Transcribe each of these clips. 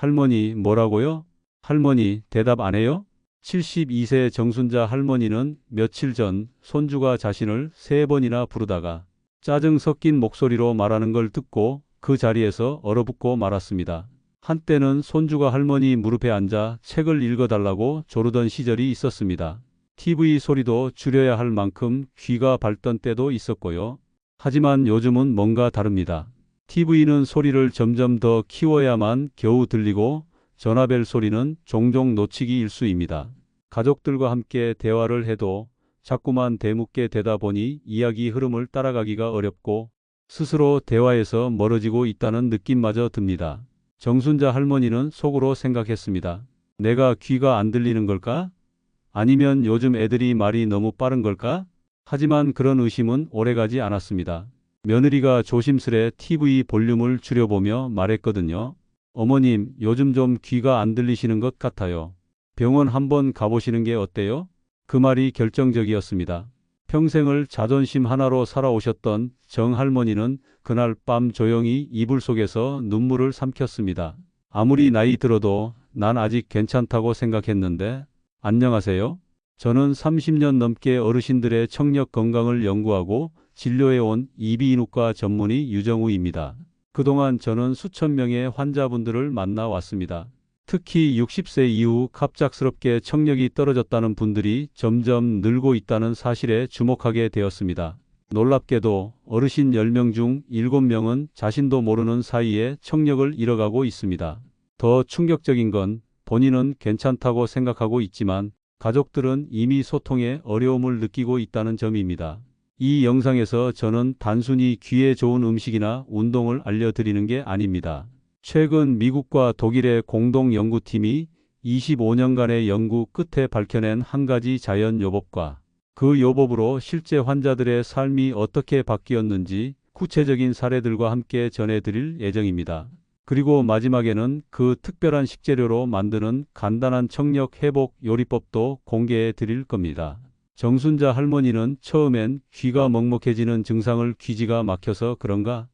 할머니 뭐라고요? 할머니 대답 안 해요? 72세 정순자 할머니는 며칠 전 손주가 자신을 세 번이나 부르다가 짜증 섞인 목소리로 말하는 걸 듣고 그 자리에서 얼어붙고 말았습니다. 한때는 손주가 할머니 무릎에 앉아 책을 읽어달라고 조르던 시절이 있었습니다. TV 소리도 줄여야 할 만큼 귀가 밝던 때도 있었고요. 하지만 요즘은 뭔가 다릅니다. TV는 소리를 점점 더 키워야만 겨우 들리고 전화벨 소리는 종종 놓치기 일수입니다. 가족들과 함께 대화를 해도 자꾸만 대묻게 되다 보니 이야기 흐름을 따라가기가 어렵고 스스로 대화에서 멀어지고 있다는 느낌마저 듭니다. 정순자 할머니는 속으로 생각했습니다. 내가 귀가 안 들리는 걸까? 아니면 요즘 애들이 말이 너무 빠른 걸까? 하지만 그런 의심은 오래가지 않았습니다. 며느리가 조심스레 TV 볼륨을 줄여보며 말했거든요. 어머님, 요즘 좀 귀가 안 들리시는 것 같아요. 병원 한번 가보시는 게 어때요? 그 말이 결정적이었습니다. 평생을 자존심 하나로 살아오셨던 정 할머니는 그날 밤 조용히 이불 속에서 눈물을 삼켰습니다. 아무리 나이 들어도 난 아직 괜찮다고 생각했는데, 안녕하세요. 저는 30년 넘게 어르신들의 청력 건강을 연구하고 진료해온 이비인후과 전문의 유정우입니다. 그동안 저는 수천 명의 환자분들을 만나 왔습니다. 특히 60세 이후 갑작스럽게 청력이 떨어졌다는 분들이 점점 늘고 있다는 사실에 주목하게 되었습니다. 놀랍게도 어르신 10명 중 7명은 자신도 모르는 사이에 청력을 잃어가고 있습니다. 더 충격적인 건 본인은 괜찮다고 생각하고 있지만 가족들은 이미 소통에 어려움을 느끼고 있다는 점입니다. 이 영상에서 저는 단순히 귀에 좋은 음식이나 운동을 알려드리는 게 아닙니다. 최근 미국과 독일의 공동 연구팀이 25년간의 연구 끝에 밝혀낸 한 가지 자연 요법과 그 요법으로 실제 환자들의 삶이 어떻게 바뀌었는지 구체적인 사례들과 함께 전해드릴 예정입니다. 그리고 마지막에는 그 특별한 식재료로 만드는 간단한 청력 회복 요리법도 공개해 드릴 겁니다. 정순자 할머니는 처음엔 귀가 먹먹해지는 증상을 귀지가 막혀서 그런가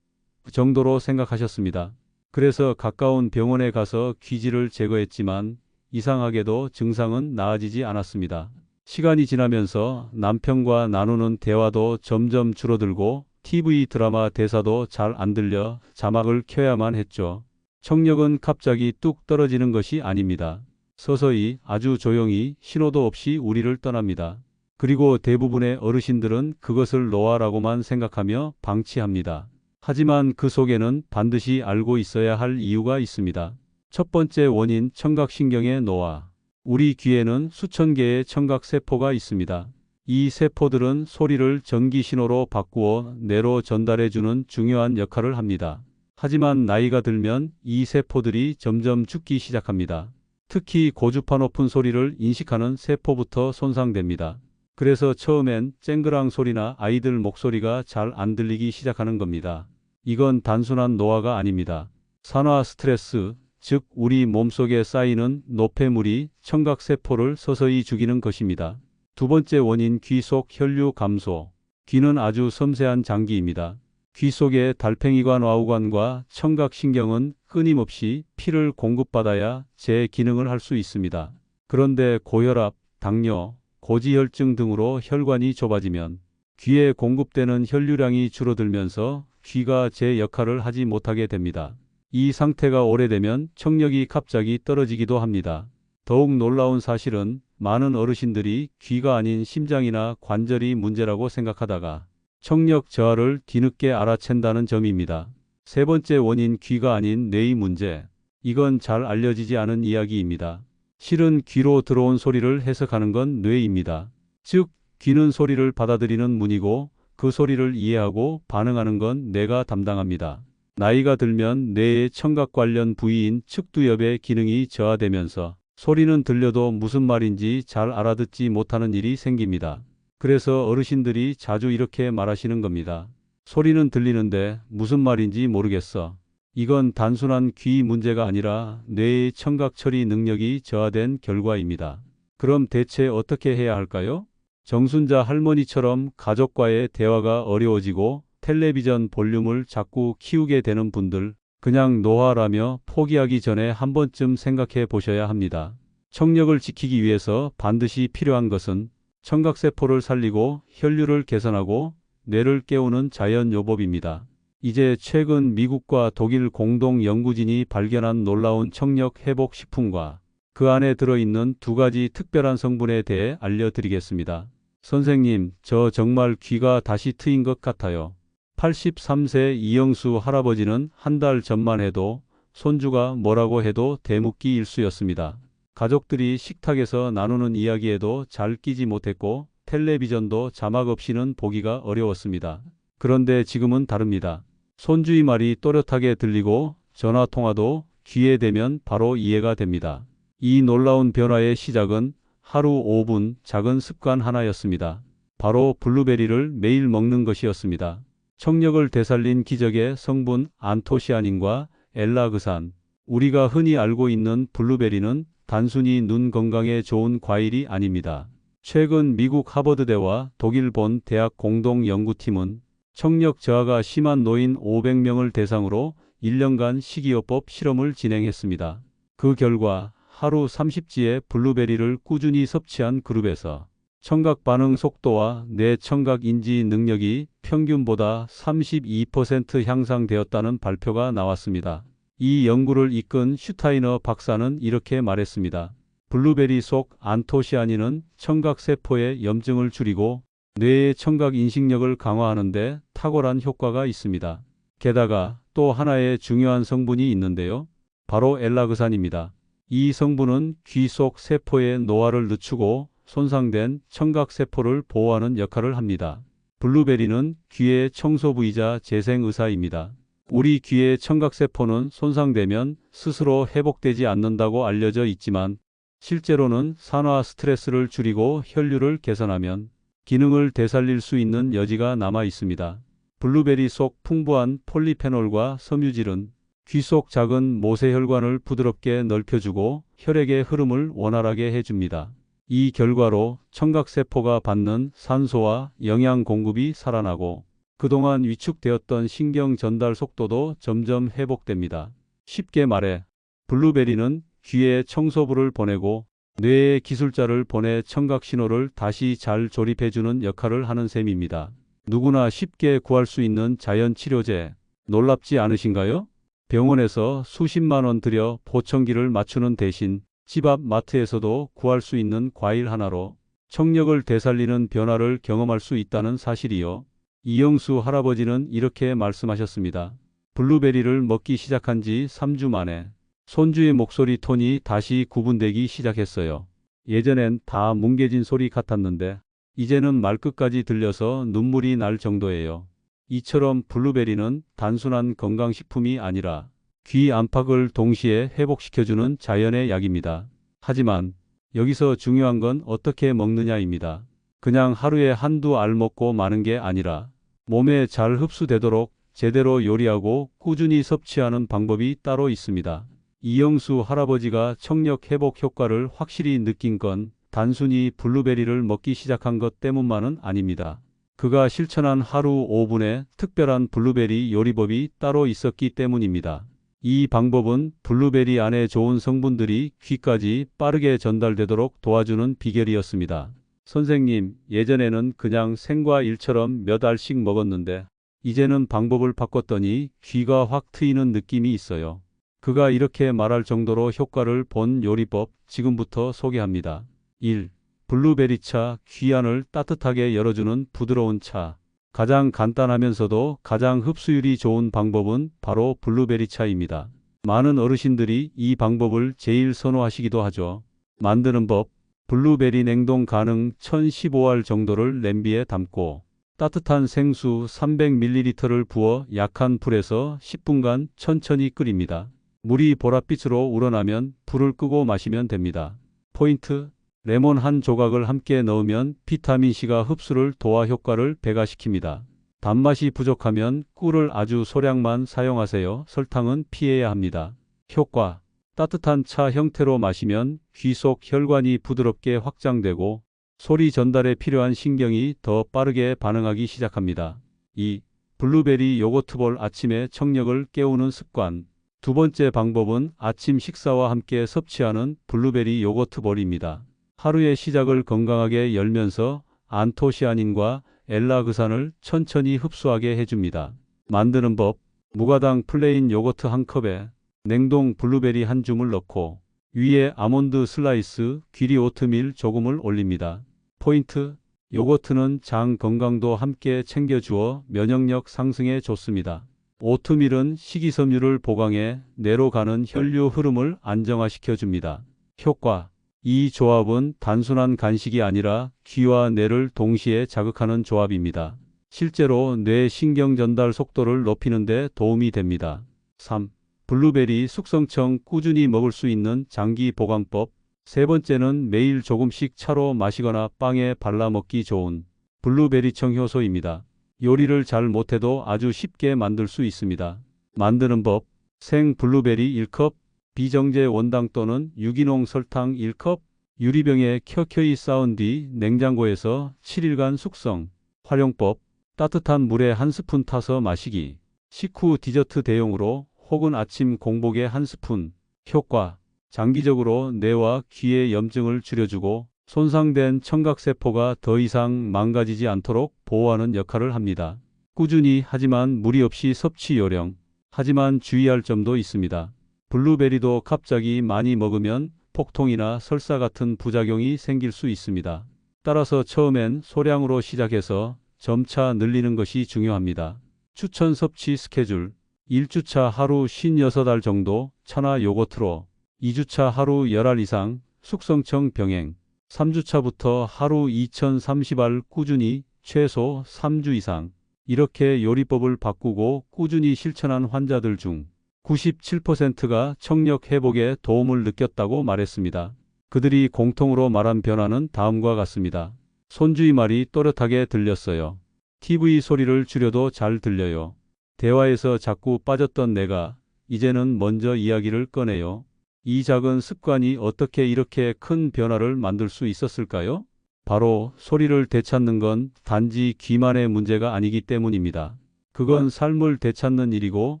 정도로 생각하셨습니다. 그래서 가까운 병원에 가서 귀지를 제거했지만 이상하게도 증상은 나아지지 않았습니다. 시간이 지나면서 남편과 나누는 대화도 점점 줄어들고 TV 드라마 대사도 잘 안 들려 자막을 켜야만 했죠. 청력은 갑자기 뚝 떨어지는 것이 아닙니다. 서서히 아주 조용히 신호도 없이 우리를 떠납니다. 그리고 대부분의 어르신들은 그것을 노화라고만 생각하며 방치합니다. 하지만 그 속에는 반드시 알고 있어야 할 이유가 있습니다. 첫 번째 원인 청각신경의 노화. 우리 귀에는 수천 개의 청각세포가 있습니다. 이 세포들은 소리를 전기신호로 바꾸어 뇌로 전달해주는 중요한 역할을 합니다. 하지만 나이가 들면 이 세포들이 점점 죽기 시작합니다. 특히 고주파 높은 소리를 인식하는 세포부터 손상됩니다. 그래서 처음엔 쨍그랑 소리나 아이들 목소리가 잘 안 들리기 시작하는 겁니다. 이건 단순한 노화가 아닙니다. 산화 스트레스, 즉 우리 몸속에 쌓이는 노폐물이 청각세포를 서서히 죽이는 것입니다. 두 번째 원인 귀 속 혈류 감소. 귀는 아주 섬세한 장기입니다. 귀 속의 달팽이관 와우관과 청각신경은 끊임없이 피를 공급받아야 제 기능을 할 수 있습니다. 그런데 고혈압, 당뇨, 고지혈증 등으로 혈관이 좁아지면 귀에 공급되는 혈류량이 줄어들면서 귀가 제 역할을 하지 못하게 됩니다. 이 상태가 오래되면 청력이 갑자기 떨어지기도 합니다. 더욱 놀라운 사실은 많은 어르신들이 귀가 아닌 심장이나 관절이 문제라고 생각하다가 청력 저하를 뒤늦게 알아챈다는 점입니다. 세 번째 원인 귀가 아닌 뇌의 문제. 이건 잘 알려지지 않은 이야기입니다. 실은 귀로 들어온 소리를 해석하는 건 뇌입니다. 즉, 귀는 소리를 받아들이는 문이고 그 소리를 이해하고 반응하는 건 뇌가 담당합니다. 나이가 들면 뇌의 청각 관련 부위인 측두엽의 기능이 저하되면서 소리는 들려도 무슨 말인지 잘 알아듣지 못하는 일이 생깁니다. 그래서 어르신들이 자주 이렇게 말하시는 겁니다. 소리는 들리는데 무슨 말인지 모르겠어. 이건 단순한 귀 문제가 아니라 뇌의 청각 처리 능력이 저하된 결과입니다. 그럼 대체 어떻게 해야 할까요? 정순자 할머니처럼 가족과의 대화가 어려워지고 텔레비전 볼륨을 자꾸 키우게 되는 분들, 그냥 노화라며 포기하기 전에 한 번쯤 생각해 보셔야 합니다. 청력을 지키기 위해서 반드시 필요한 것은 청각세포를 살리고 혈류를 개선하고 뇌를 깨우는 자연요법입니다. 이제 최근 미국과 독일 공동 연구진이 발견한 놀라운 청력 회복 식품과 그 안에 들어있는 두 가지 특별한 성분에 대해 알려드리겠습니다. 선생님, 저 정말 귀가 다시 트인 것 같아요. 83세 이영수 할아버지는 한 달 전만 해도 손주가 뭐라고 해도 대묻기 일수였습니다. 가족들이 식탁에서 나누는 이야기에도 잘 끼지 못했고 텔레비전도 자막 없이는 보기가 어려웠습니다. 그런데 지금은 다릅니다. 손주의 말이 또렷하게 들리고 전화 통화도 귀에 대면 바로 이해가 됩니다. 이 놀라운 변화의 시작은 하루 5분 작은 습관 하나였습니다. 바로 블루베리를 매일 먹는 것이었습니다. 청력을 되살린 기적의 성분 안토시아닌과 엘라그산. 우리가 흔히 알고 있는 블루베리는 단순히 눈 건강에 좋은 과일이 아닙니다. 최근 미국 하버드대와 독일 본 대학 공동 연구팀은 청력 저하가 심한 노인 500명을 대상으로 1년간 식이요법 실험을 진행했습니다. 그 결과 하루 30지의 블루베리를 꾸준히 섭취한 그룹에서 청각 반응 속도와 뇌 청각 인지 능력이 평균보다 32% 향상되었다는 발표가 나왔습니다. 이 연구를 이끈 슈타이너 박사는 이렇게 말했습니다. 블루베리 속 안토시아닌은 청각세포의 염증을 줄이고 뇌의 청각 인식력을 강화하는데 탁월한 효과가 있습니다. 게다가 또 하나의 중요한 성분이 있는데요. 바로 엘라그산입니다. 이 성분은 귀 속 세포의 노화를 늦추고 손상된 청각세포를 보호하는 역할을 합니다. 블루베리는 귀의 청소 부이자 재생 의사입니다. 우리 귀의 청각세포는 손상되면 스스로 회복되지 않는다고 알려져 있지만 실제로는 산화 스트레스를 줄이고 혈류를 개선하면 기능을 되살릴 수 있는 여지가 남아 있습니다. 블루베리 속 풍부한 폴리페놀과 섬유질은 귀 속 작은 모세혈관을 부드럽게 넓혀주고 혈액의 흐름을 원활하게 해줍니다. 이 결과로 청각세포가 받는 산소와 영양 공급이 살아나고 그동안 위축되었던 신경 전달 속도도 점점 회복됩니다. 쉽게 말해 블루베리는 귀에 청소부를 보내고 뇌에 기술자를 보내 청각 신호를 다시 잘 조립해주는 역할을 하는 셈입니다. 누구나 쉽게 구할 수 있는 자연 치료제 놀랍지 않으신가요? 병원에서 수십만 원 들여 보청기를 맞추는 대신 집 앞 마트에서도 구할 수 있는 과일 하나로 청력을 되살리는 변화를 경험할 수 있다는 사실이요. 이영수 할아버지는 이렇게 말씀하셨습니다. 블루베리를 먹기 시작한 지 3주 만에 손주의 목소리 톤이 다시 구분되기 시작했어요. 예전엔 다 뭉개진 소리 같았는데 이제는 말끝까지 들려서 눈물이 날 정도예요. 이처럼 블루베리는 단순한 건강식품이 아니라 귀 안팎을 동시에 회복시켜주는 자연의 약입니다. 하지만 여기서 중요한 건 어떻게 먹느냐입니다. 그냥 하루에 한두 알 먹고 마는 게 아니라 몸에 잘 흡수되도록 제대로 요리하고 꾸준히 섭취하는 방법이 따로 있습니다. 이영수 할아버지가 청력 회복 효과를 확실히 느낀 건 단순히 블루베리를 먹기 시작한 것 때문만은 아닙니다. 그가 실천한 하루 5분의 특별한 블루베리 요리법이 따로 있었기 때문입니다. 이 방법은 블루베리 안에 좋은 성분들이 귀까지 빠르게 전달되도록 도와주는 비결이었습니다. 선생님, 예전에는 그냥 생과 일처럼 몇 알씩 먹었는데 이제는 방법을 바꿨더니 귀가 확 트이는 느낌이 있어요. 그가 이렇게 말할 정도로 효과를 본 요리법 지금부터 소개합니다. 1. 블루베리차 귀안을 따뜻하게 열어주는 부드러운 차. 가장 간단하면서도 가장 흡수율이 좋은 방법은 바로 블루베리차입니다. 많은 어르신들이 이 방법을 제일 선호하시기도 하죠. 만드는 법. 블루베리 냉동 가능 1015알 정도를 냄비에 담고 따뜻한 생수 300ml를 부어 약한 불에서 10분간 천천히 끓입니다. 물이 보랏빛으로 우러나면 불을 끄고 마시면 됩니다. 포인트 레몬 한 조각을 함께 넣으면 비타민C가 흡수를 도와 효과를 배가시킵니다. 단맛이 부족하면 꿀을 아주 소량만 사용하세요. 설탕은 피해야 합니다. 효과 따뜻한 차 형태로 마시면 귀 속 혈관이 부드럽게 확장되고 소리 전달에 필요한 신경이 더 빠르게 반응하기 시작합니다. 2. 블루베리 요거트볼 아침에 청력을 깨우는 습관. 두 번째 방법은 아침 식사와 함께 섭취하는 블루베리 요거트 볼입니다. 하루의 시작을 건강하게 열면서 안토시아닌과 엘라그산을 천천히 흡수하게 해줍니다. 만드는 법. 무가당 플레인 요거트 한 컵에 냉동 블루베리 한 줌을 넣고 위에 아몬드 슬라이스, 귀리 오트밀 조금을 올립니다. 포인트. 요거트는 장 건강도 함께 챙겨주어 면역력 상승에 좋습니다. 오트밀은 식이섬유를 보강해 뇌로 가는 혈류 흐름을 안정화시켜 줍니다. 효과. 이 조합은 단순한 간식이 아니라 귀와 뇌를 동시에 자극하는 조합입니다. 실제로 뇌 신경 전달 속도를 높이는 데 도움이 됩니다. 3. 블루베리 숙성청 꾸준히 먹을 수 있는 장기 보관법. 세 번째는 매일 조금씩 차로 마시거나 빵에 발라 먹기 좋은 블루베리청 효소입니다. 요리를 잘 못해도 아주 쉽게 만들 수 있습니다. 만드는 법. 생 블루베리 1컵, 비정제 원당 또는 유기농 설탕 1컵, 유리병에 켜켜이 쌓은 뒤 냉장고에서 7일간 숙성. 활용법. 따뜻한 물에 한 스푼 타서 마시기. 식후 디저트 대용으로 혹은 아침 공복에 한 스푼. 효과. 장기적으로 뇌와 귀의 염증을 줄여주고 손상된 청각세포가 더 이상 망가지지 않도록 보호하는 역할을 합니다. 꾸준히 하지만 무리 없이 섭취 요령. 하지만 주의할 점도 있습니다. 블루베리도 갑자기 많이 먹으면 폭통이나 설사 같은 부작용이 생길 수 있습니다. 따라서 처음엔 소량으로 시작해서 점차 늘리는 것이 중요합니다. 추천 섭취 스케줄 1주차 하루 56알 정도 천하 요거트로 2주차 하루 10알 이상 숙성청 병행 3주차부터 하루 2030알 꾸준히 최소 3주 이상 이렇게 요리법을 바꾸고 꾸준히 실천한 환자들 중 97%가 청력 회복에 도움을 느꼈다고 말했습니다. 그들이 공통으로 말한 변화는 다음과 같습니다. 손주의 말이 또렷하게 들렸어요. TV 소리를 줄여도 잘 들려요. 대화에서 자꾸 빠졌던 내가 이제는 먼저 이야기를 꺼내요. 이 작은 습관이 어떻게 이렇게 큰 변화를 만들 수 있었을까요? 바로 소리를 되찾는 건 단지 귀만의 문제가 아니기 때문입니다. 그건 삶을 되찾는 일이고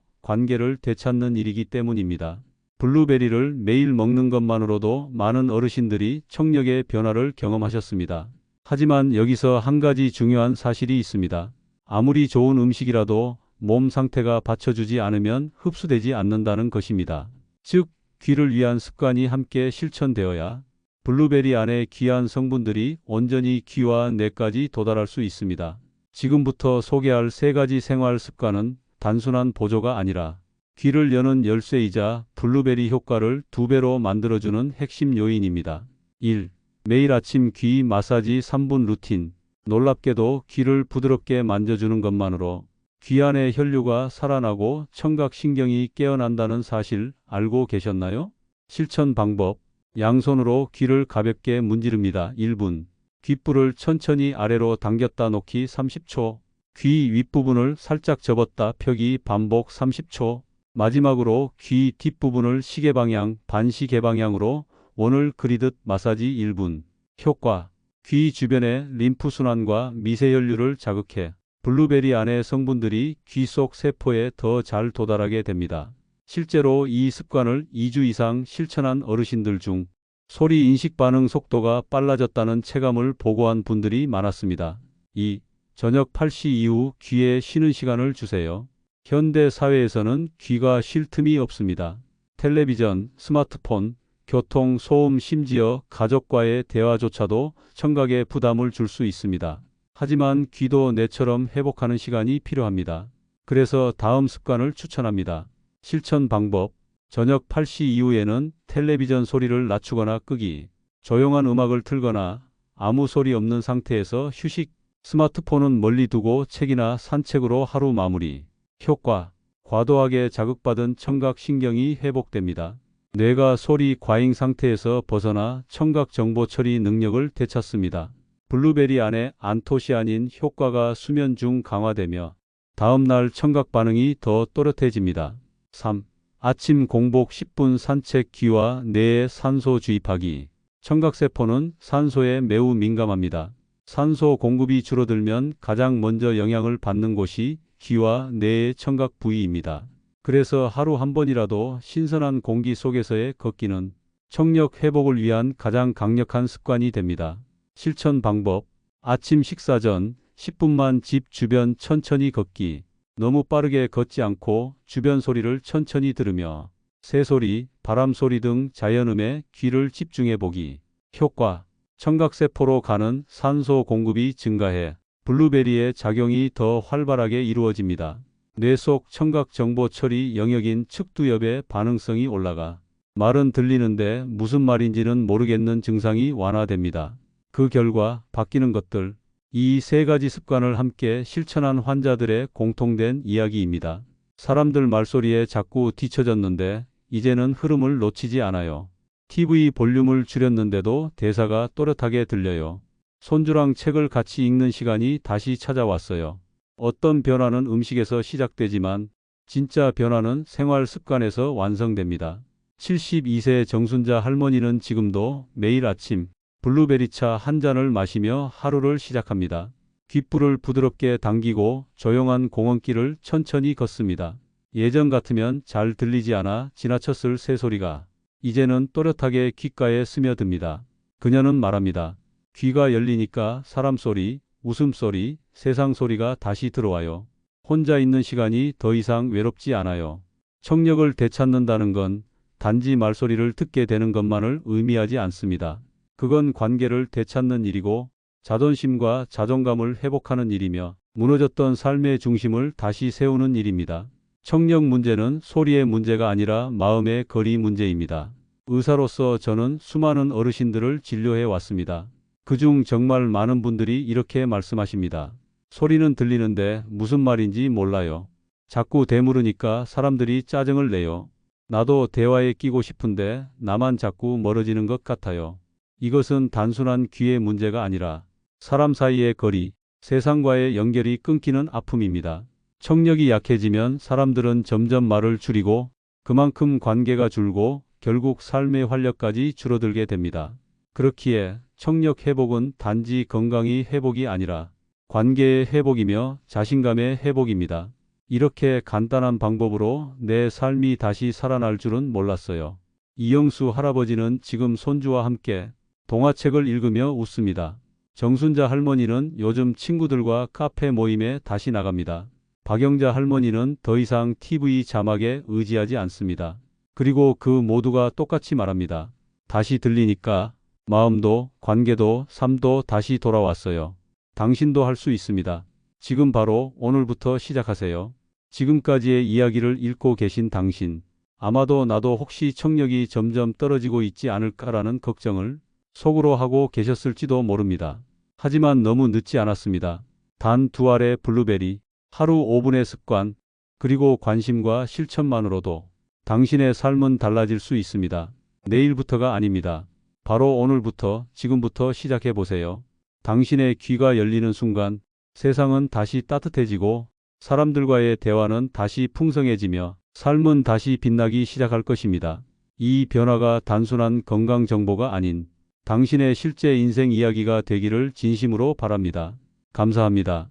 관계를 되찾는 일이기 때문입니다. 블루베리를 매일 먹는 것만으로도 많은 어르신들이 청력의 변화를 경험하셨습니다. 하지만 여기서 한 가지 중요한 사실이 있습니다. 아무리 좋은 음식이라도 몸 상태가 받쳐주지 않으면 흡수되지 않는다는 것입니다. 즉, 귀를 위한 습관이 함께 실천되어야 블루베리 안에 귀한 성분들이 온전히 귀와 뇌까지 도달할 수 있습니다. 지금부터 소개할 세 가지 생활 습관은 단순한 보조가 아니라 귀를 여는 열쇠이자 블루베리 효과를 두 배로 만들어주는 핵심 요인입니다. 1. 매일 아침 귀 마사지 3분 루틴. 놀랍게도 귀를 부드럽게 만져주는 것만으로 귀 안의 혈류가 살아나고 청각신경이 깨어난다는 사실 알고 계셨나요? 실천 방법. 양손으로 귀를 가볍게 문지릅니다. 1분. 귓불을 천천히 아래로 당겼다 놓기 30초. 귀 윗부분을 살짝 접었다 펴기 반복 30초. 마지막으로 귀 뒷부분을 시계 방향, 반시계 방향으로 원을 그리듯 마사지 1분. 효과. 귀 주변의 림프 순환과 미세혈류를 자극해 블루베리 안의 성분들이 귀 속 세포에 더 잘 도달하게 됩니다. 실제로 이 습관을 2주 이상 실천한 어르신들 중 소리 인식 반응 속도가 빨라졌다는 체감을 보고한 분들이 많았습니다. 2. 저녁 8시 이후 귀에 쉬는 시간을 주세요. 현대 사회에서는 귀가 쉴 틈이 없습니다. 텔레비전, 스마트폰, 교통, 소음, 심지어 가족과의 대화조차도 청각에 부담을 줄 수 있습니다. 하지만 귀도 뇌처럼 회복하는 시간이 필요합니다. 그래서 다음 습관을 추천합니다. 실천 방법. 저녁 8시 이후에는 텔레비전 소리를 낮추거나 끄기, 조용한 음악을 틀거나 아무 소리 없는 상태에서 휴식, 스마트폰은 멀리 두고 책이나 산책으로 하루 마무리. 효과. 과도하게 자극받은 청각신경이 회복됩니다. 뇌가 소리 과잉 상태에서 벗어나 청각 정보 처리 능력을 되찾습니다. 블루베리 안에 안토시아닌 효과가 수면 중 강화되며 다음날 청각 반응이 더 또렷해집니다. 3. 아침 공복 10분 산책 귀와 뇌에 산소 주입하기. 청각세포는 산소에 매우 민감합니다. 산소 공급이 줄어들면 가장 먼저 영향을 받는 곳이 귀와 뇌의 청각 부위입니다. 그래서 하루 한 번이라도 신선한 공기 속에서의 걷기는 청력 회복을 위한 가장 강력한 습관이 됩니다. 실천 방법. 아침 식사 전 10분만 집 주변 천천히 걷기. 너무 빠르게 걷지 않고 주변 소리를 천천히 들으며 새소리, 바람소리 등 자연음에 귀를 집중해 보기. 효과. 청각세포로 가는 산소 공급이 증가해 블루베리의 작용이 더 활발하게 이루어집니다. 뇌 속 청각 정보 처리 영역인 측두엽의 반응성이 올라가 말은 들리는데 무슨 말인지는 모르겠는 증상이 완화됩니다. 그 결과 바뀌는 것들. 이 세 가지 습관을 함께 실천한 환자들의 공통된 이야기입니다. 사람들 말소리에 자꾸 뒤처졌는데 이제는 흐름을 놓치지 않아요. TV 볼륨을 줄였는데도 대사가 또렷하게 들려요. 손주랑 책을 같이 읽는 시간이 다시 찾아왔어요. 어떤 변화는 음식에서 시작되지만 진짜 변화는 생활 습관에서 완성됩니다. 72세 정순자 할머니는 지금도 매일 아침 블루베리차 한 잔을 마시며 하루를 시작합니다. 귓불을 부드럽게 당기고 조용한 공원길을 천천히 걷습니다. 예전 같으면 잘 들리지 않아 지나쳤을 새소리가 이제는 또렷하게 귓가에 스며듭니다. 그녀는 말합니다. 귀가 열리니까 사람 소리, 웃음 소리, 세상 소리가 다시 들어와요. 혼자 있는 시간이 더 이상 외롭지 않아요. 청력을 되찾는다는 건 단지 말소리를 듣게 되는 것만을 의미하지 않습니다. 그건 관계를 되찾는 일이고 자존심과 자존감을 회복하는 일이며 무너졌던 삶의 중심을 다시 세우는 일입니다. 청력 문제는 소리의 문제가 아니라 마음의 거리 문제입니다. 의사로서 저는 수많은 어르신들을 진료해 왔습니다. 그중 정말 많은 분들이 이렇게 말씀하십니다. 소리는 들리는데 무슨 말인지 몰라요. 자꾸 대물으니까 사람들이 짜증을 내요. 나도 대화에 끼고 싶은데 나만 자꾸 멀어지는 것 같아요. 이것은 단순한 귀의 문제가 아니라 사람 사이의 거리, 세상과의 연결이 끊기는 아픔입니다. 청력이 약해지면 사람들은 점점 말을 줄이고 그만큼 관계가 줄고 결국 삶의 활력까지 줄어들게 됩니다. 그렇기에 청력 회복은 단지 건강이 회복이 아니라 관계의 회복이며 자신감의 회복입니다. 이렇게 간단한 방법으로 내 삶이 다시 살아날 줄은 몰랐어요. 이영수 할아버지는 지금 손주와 함께 동화책을 읽으며 웃습니다. 정순자 할머니는 요즘 친구들과 카페 모임에 다시 나갑니다. 박영자 할머니는 더 이상 TV 자막에 의지하지 않습니다. 그리고 그 모두가 똑같이 말합니다. 다시 들리니까 마음도 관계도 삶도 다시 돌아왔어요. 당신도 할 수 있습니다. 지금 바로 오늘부터 시작하세요. 지금까지의 이야기를 읽고 계신 당신. 아마도 나도 혹시 청력이 점점 떨어지고 있지 않을까라는 걱정을 속으로 하고 계셨을지도 모릅니다. 하지만 너무 늦지 않았습니다. 단 두 알의 블루베리, 하루 5분의 습관, 그리고 관심과 실천만으로도 당신의 삶은 달라질 수 있습니다. 내일부터가 아닙니다. 바로 오늘부터, 지금부터 시작해 보세요. 당신의 귀가 열리는 순간 세상은 다시 따뜻해지고 사람들과의 대화는 다시 풍성해지며 삶은 다시 빛나기 시작할 것입니다. 이 변화가 단순한 건강 정보가 아닌 당신의 실제 인생 이야기가 되기를 진심으로 바랍니다. 감사합니다.